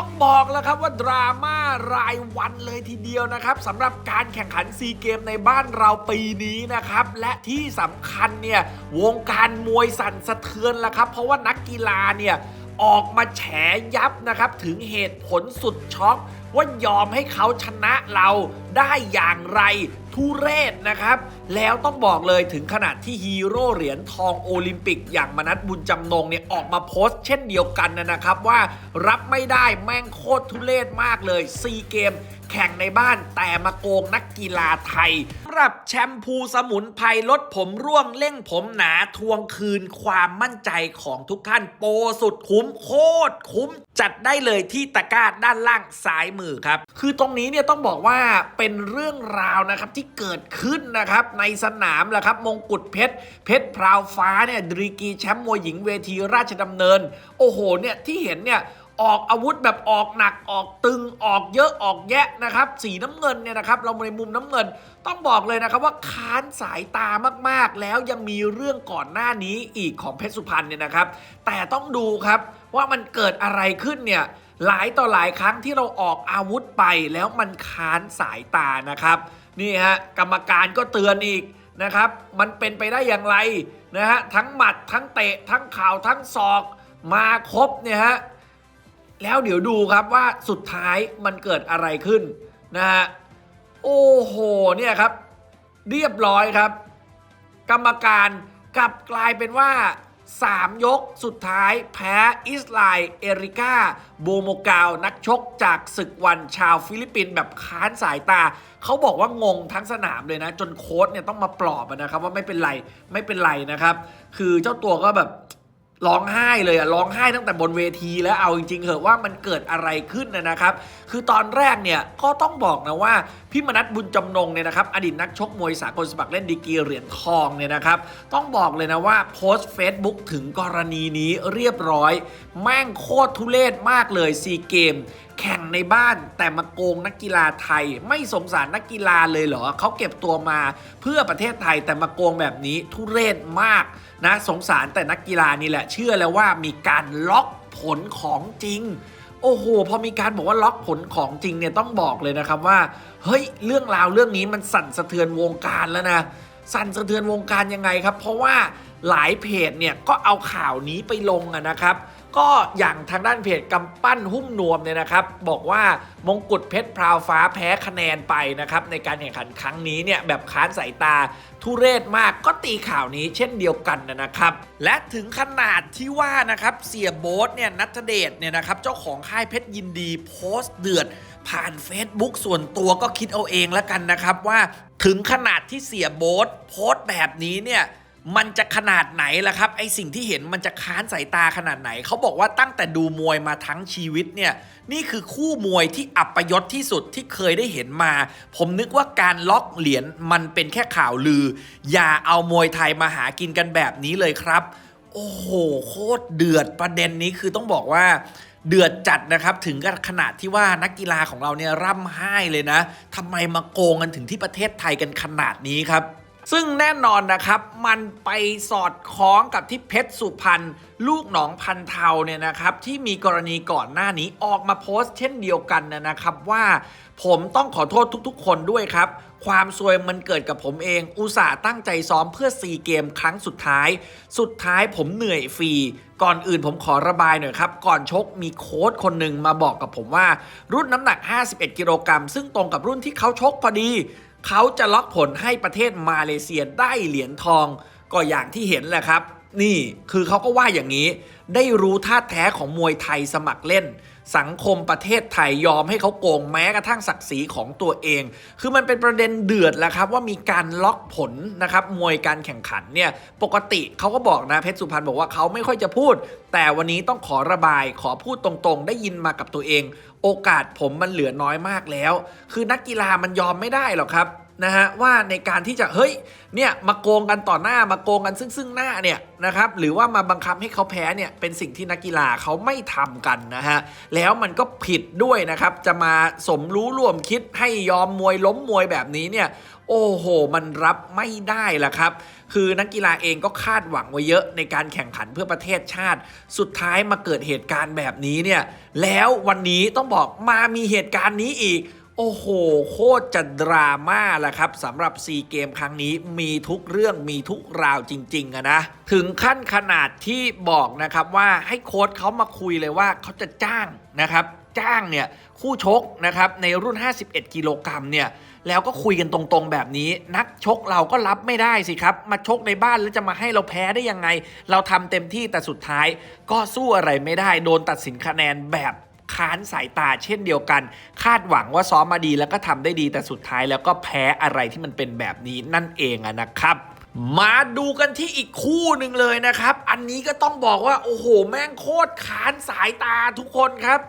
ต้องบอกแล้วครับว่าดราม่ารายวันเลยทีเดียวนะครับสำหรับการแข่งขันซีเกมในบ้านเราปีนี้นะครับ และที่สำคัญเนี่ยวงการมวยสั่นสะเทือนแล้วครับ เพราะว่านักกีฬาเนี่ย ออกมาแฉยับนะครับ ถึงเหตุผลสุดช็อกว่ายอมให้เขาชนะเราได้อย่างไรทุเรศนะครับ แล้วต้องบอกเลยถึงขนาดที่ฮีโร่เหรียญทองโอลิมปิก อย่างมนัทบุญจำนงเนี่ยออกมาโพสต์เช่นเดียวกันนะครับ ว่ารับไม่ได้แม่งโคตรทุเรศมากเลยซีเกม แข่งในบ้านแต่มาโกงนักกีฬาไทย หรับแชมพูสมุนไพรลดผมร่วงเร่งผมหนาทวงคืนความมั่นใจของทุกท่านโปรสุดคุ้มโคตรคุ้ม จัดได้เลยที่ตะกร้าด้านล่างซ้ายมือครับ คือตรงนี้เนี่ยต้องบอกว่าเป็นเรื่องราวนะครับที่เกิดขึ้นนะครับในสนามแหละครับมงกุฎเพชร เพชรพราวฟ้าเนี่ยดรีกีแชมป์มวยหญิงเวทีราชดำเนิน โอ้โหเนี่ยที่เห็นเนี่ย ออกอาวุธแบบออกหนักออกตึงออกเยอะออกแยะนะครับ สีน้ำเงินเนี่ยนะครับ เราในมุมน้ำเงิน ต้องบอกเลยนะครับว่าค้านสายตามากๆ แล้วยังมีเรื่องก่อนหน้านี้อีกของเพชรสุพรรณเนี่ยนะครับ แต่ต้องดูครับว่ามันเกิดอะไรขึ้นเนี่ยหลายต่อหลายครั้งที่เราออกอาวุธไปแล้วมันค้านสายตานะครับ นี่ฮะกรรมการก็เตือนอีกนะครับ มันเป็นไปได้อย่างไรนะฮะทั้งหมัดทั้งเตะทั้งข่าวทั้งศอกมาครบเนี่ยฮะ แล้วเดี๋ยวดูครับว่าสุดท้ายมันเกิดอะไรขึ้นนะฮะโอ้โหเนี่ยครับ เรียบร้อยครับ กรรมการกลับกลายเป็นว่า 3 ยกสุดท้ายแพ้อิสไลเอริก้าโบโมกาว นักชกจากศึกวันชาวฟิลิปปินส์แบบค้านสายตา เขาบอกว่างงทั้งสนามเลยนะ จนโค้ชเนี่ยต้องมาปลอบนะครับว่าไม่เป็นไรไม่เป็นไรนะครับ คือเจ้าตัวก็แบบ ร้องไห้เลยอะร้องไห้ตั้งแต่บนเวทีแล้วเอาจริงๆเหอะว่ามันเกิดอะไรขึ้นนะนะครับ คือตอนแรกเนี่ยก็ต้องบอกนะว่าพี่มนัทบุญจำนงเนี่ยนะครับอดีตนักชกมวยสากลสมัครเล่นดีกีเหรียญทองเนี่ยนะครับต้องบอกเลยนะว่าโพสต์ Facebook ถึงกรณีนี้เรียบร้อย แม่งโคตรทุเรศมากเลยซีเกม แข่งในบ้านแต่มาโกงนักกีฬาไทย ไม่สงสารนักกีฬาเลยเหรอเขาเก็บตัวมาเพื่อประเทศไทยแต่มาโกงแบบนี้ทุเรศมากนะสงสารแต่นักกีฬานี่แหละ เชื่อแล้วว่ามีการล็อกผลของจริงโอ้โห พอมีการบอกว่าล็อกผลของจริงเนี่ยต้องบอกเลยนะครับว่า เฮ้ย เรื่องราวเรื่องนี้มันสั่นสะเทือนวงการแล้วนะ สั่นสะเทือนวงการยังไงครับ เพราะว่าหลายเพจเนี่ยก็เอาข่าวนี้ไปลงอะนะครับ ก็อย่างทางด้านเพจกำปั้นหุ้มนวมเนี่ยนะครับ บอกว่ามงกุฎเพชรพราวฟ้าแพ้คะแนนไปนะครับในการแข่งขันครั้งนี้เนี่ยแบบค้านสายตาทุเรศมากก็ตีข่าวนี้เช่นเดียวกันนะครับ และถึงขนาดที่ว่านะครับเสียโบ๊ทเนี่ยนัทเดชเนี่ยนะครับเจ้าของค่ายเพชรยินดีโพสต์เดือด ผ่าน Facebook ส่วนตัวก็คิดเอาเองแล้วกันนะครับว่าถึงขนาดที่เสียโบ๊ทโพสต์แบบนี้เนี่ย มันจะขนาดไหนล่ะครับไอสิ่งที่เห็นมันจะค้านสายตาขนาดไหน เขาบอกว่าตั้งแต่ดูมวยมาทั้งชีวิตเนี่ยนี่คือคู่มวยที่อัปยศที่สุดที่เคยได้เห็นมา ผมนึกว่าการล็อกเหรียญมันเป็นแค่ข่าวลือ อย่าเอามวยไทยมาหากินกันแบบนี้เลยครับ โอ้โหโคตรเดือดประเด็นนี้คือต้องบอกว่าเดือดจัดนะครับ ถึงกับขนาดที่ว่านักกีฬาของเราเนี่ยร่ำไห้เลยนะทำไมมาโกงกันถึงที่ประเทศไทยกันขนาดนี้ครับ ซึ่งแน่นอนนะครับมันไปสอดคล้องกับที่เพชรสุพรรณลูกหนองพันเทาเนี่ยนะครับที่มีกรณีก่อนหน้านี้ออกมาโพสต์เช่นเดียวกันนะครับว่าผมต้องขอโทษทุกๆ คนด้วยครับ ความซวยมันเกิดกับผมเอง อุตส่าห์ตั้งใจซ้อมเพื่อซีเกมครั้งสุดท้าย สุดท้ายผมเหนื่อยฟรีก่อนอื่นผมขอระบายหน่อยครับ ก่อนชกมีโค้ชคนหนึ่งมาบอกกับผมว่า รุ่นน้ำหนัก 51 กิโลกรัมซึ่งตรงกับรุ่นที่เขาชกพอดี เขาจะล็อกผลให้ประเทศมาเลเซียได้เหรียญทองก็อย่างที่เห็นแหละครับ นี่คือเขาก็ว่าอย่างนี้ ได้รู้ท่าแท้ของมวยไทยสมัครเล่น สังคมประเทศไทยยอมให้เขาโกงแม้กระทั่งศักดิ์ศรีของตัวเอง คือมันเป็นประเด็นเดือดแล้วครับ ว่ามีการล็อกผลนะครับมวยการแข่งขันเนี่ยปกติเขาก็บอกนะเพชรสุพรรณบอกว่าเขาไม่ค่อยจะพูด แต่วันนี้ต้องขอระบายขอพูดตรงๆ ได้ยินมากับตัวเอง โอกาสผมมันเหลือน้อยมากแล้ว คือนักกีฬามันยอมไม่ได้หรอกครับนะฮะว่าในการที่จะเฮ้ยเนี่ยมาโกงกันต่อหน้ามาโกงกันซึ่งซึ่งหน้าเนี่ยนะครับหรือว่ามาบังคับให้เขาแพ้เนี่ยเป็นสิ่งที่นักกีฬาเขาไม่ทำกันนะฮะแล้วมันก็ผิดด้วยนะครับจะมาสมรู้ร่วมคิดให้ยอมมวยล้มมวยแบบนี้เนี่ยโอ้โห มันรับไม่ได้ละครับ คือนักกีฬาเองก็คาดหวังไว้เยอะในการแข่งขันเพื่อประเทศชาติ สุดท้ายมาเกิดเหตุการณ์แบบนี้เนี่ยแล้ววันนี้ต้องบอกมามีเหตุการณ์นี้อีกโอ้โห โคตรจะดราม่าแหละครับสำหรับซีเกมครั้งนี้มีทุกเรื่องมีทุกราวจริงๆอะนะ ถึงขั้นขนาดที่บอกนะครับว่าให้โค้ชเขามาคุยเลยว่าเขาจะจ้างนะครับ จ้างเนี่ยคู่ชกนะครับในรุ่น 51 กิโลกรัมเนี่ยแล้วก็คุยกันตรงๆแบบนี้ นักชกเราก็รับไม่ได้สิครับ มาชกในบ้านแล้วจะมาให้เราแพ้ได้ยังไง เราทำเต็มที่แต่สุดท้าย ก็สู้อะไรไม่ได้โดนตัดสินคะแนนแบบค้านสายตาเช่นเดียวกัน คาดหวังว่าซ้อมมาดีแล้วก็ทำได้ดีแต่สุดท้ายแล้วก็แพ้อะไรที่มันเป็นแบบนี้นั่นเองอะนะครับมาดูกันที่อีกคู่หนึ่งเลยนะครับ อันนี้ก็ต้องบอกว่า โอ้โห แม่งโคตรค้านสายตาทุกคนครับ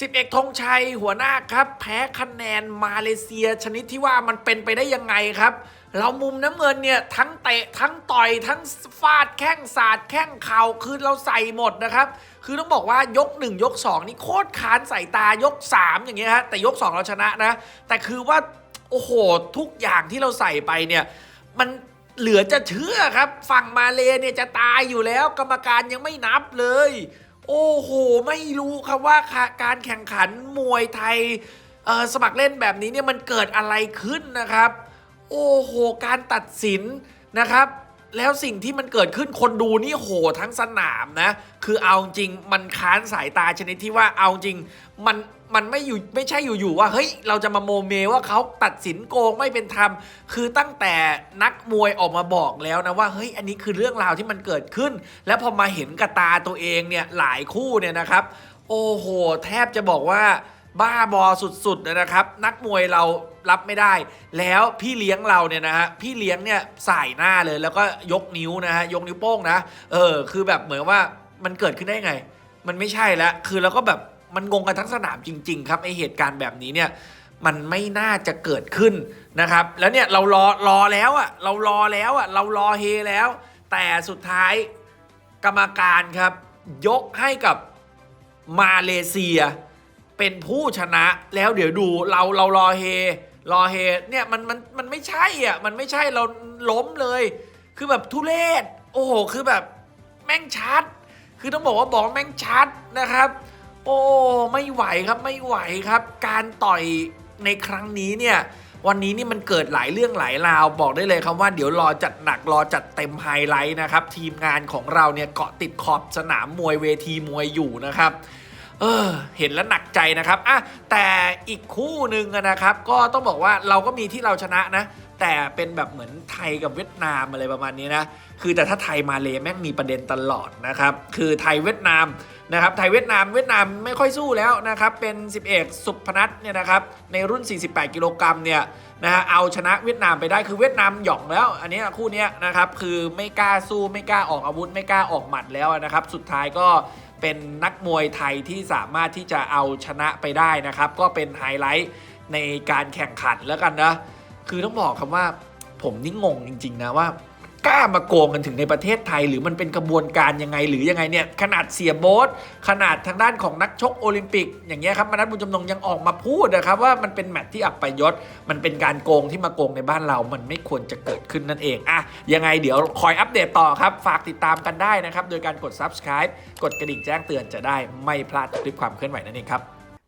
สิบเอกธงชัยหัวหน้าครับ แพ้คะแนนมาเลเซียชนิดที่ว่ามันเป็นไปได้ยังไงครับ เรามุมน้ำเงินเนี่ย ทั้งเตะทั้งต่อยทั้งฟาดแข้งสาดแข้งเข่าคือเราใส่หมดนะครับ คือต้องบอกว่ายก 1 ยก 2 นี่โคตรคานสายตายก 3 อย่างเงี้ยฮะแต่ยก 2 เราชนะนะ แต่คือว่า โอ้โห ทุกอย่างที่เราใส่ไปเนี่ย มันเหลือจะเชื่อครับ ฝั่งมาเลเนี่ยจะตายอยู่แล้ว กรรมการยังไม่นับเลย โอ้โห ไม่รู้ครับว่าการแข่งขันมวยไทยสมัครเล่นแบบนี้เนี่ยมันเกิดอะไรขึ้นนะครับ โอ้โห การตัดสินนะครับ แล้วสิ่งที่มันเกิดขึ้นคนดูนี่โหทั้งสนามนะ คือเอาจริงมันค้านสายตาชนิดที่ว่าเอาจริงมัน มันไม่อยู่ไม่ใช่อยู่ๆว่าเฮ้ยเราจะมาโมเมว่าเขาตัดสินโกงไม่เป็นธรรมคือตั้งแต่นักมวยออกมาบอกแล้วนะว่าเฮ้ยอันนี้คือเรื่องราวที่มันเกิดขึ้น แล้วพอมาเห็นกับตาตัวเองเนี่ยหลายคู่เนี่ยนะครับ โอ้โห แทบจะบอกว่าบ้าบอสุดๆนะครับ นักมวยเรารับไม่ได้ แล้วพี่เลี้ยงเราเนี่ยนะฮะพี่เลี้ยงเนี่ยสายหน้าเลยแล้วก็ยกนิ้วนะฮะยกนิ้วโป้งนะ เออ คือแบบเหมือนว่ามันเกิดขึ้นได้ไง มันไม่ใช่แล้วคือเราก็แบบ มันงงกันทั้งสนามจริง ๆ ครับไอเหตุการณ์แบบนี้เนี่ยมันไม่น่าจะเกิดขึ้นนะครับ แล้วเนี่ยเรารอรอแล้วอะ่ะเรารอแล้วอะ่ะเรารอเฮแล้ว แต่สุดท้ายกรรมการครับ ยกให้กับมาเลเซีย เป็นผู้ชนะแล้วเดี๋ยวดูเราเรารอเฮรอเฮเนี่ยมันมันมันไม่ใช่อะมันไม่ใช่เราล้มเลย คือแบบทุเรศโอ้โหคือแบบแม่งชัด คือต้องบอกว่าบอกแม่งชัดนะครับ โอ้ไม่ไหวครับไม่ไหวครับ การต่อยในครั้งนี้เนี่ยวันนี้นี่มันเกิดหลายเรื่องหลายราวบอกได้เลยครับว่าเดี๋ยวรอจัดหนักรอจัดเต็มไฮไลท์นะครับ ทีมงานของเราเนี่ยเกาะติดขอบสนามมวยเวทีมวยอยู่นะครับ เออ เห็นแล้วหนักใจนะครับอะแต่อีกคู่หนึ่งนะครับ ก็ต้องบอกว่าเราก็มีที่เราชนะนะ แต่เป็นแบบเหมือนไทยกับเวียดนามอะไรประมาณนี้นะ คือแต่ถ้าไทยมาเลแม่งมีประเด็นตลอดนะครับ คือไทยเวียดนามนะครับ ไทยเวียดนามเวียดนามไม่ค่อยสู้แล้วนะครับ เป็น11เอกสุพนัทเนี่ยนะครับ ในรุ่น 48 กิโลกรัมเนี่ยนะฮะเอาชนะเวียดนามไปได้คือเวียดนามหย่องแล้ว อันนี้คู่นี้นะครับ คือไม่กล้าสู้ไม่กล้าออกอาวุธไม่กล้าออกหมัดแล้วนะครับ สุดท้ายก็ เป็นนักมวยไทยที่สามารถที่จะเอาชนะไปได้นะครับ ก็เป็นไฮไลท์ในการแข่งขันแล้วกันนะ คือต้องบอกคำว่าผมนี่งงจริง ๆ นะว่า กล้ามาโกงกันถึงในประเทศไทย หรือมันเป็นกระบวนการยังไง หรือยังไงเนี่ยขนาดเสียโบ๊ทขนาดทางด้านของนักชกโอลิมปิก อย่างเงี้ยครับมนัสบุญจำนงยังออกมาพูดนะครับว่ามันเป็นแมตช์ที่อับปยศมันเป็นการโกงที่มาโกงในบ้านเรา มันไม่ควรจะเกิดขึ้นนั่นเองอะยังไงเดี๋ยวคอยอัปเดตต่อครับ ฝากติดตามกันได้นะครับโดยการกด subscribe กดกระดิ่งแจ้งเตือนจะได้ไม่พลาดคลิปความเคลื่อนไหวนั่นเองครับ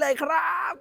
เลยครับ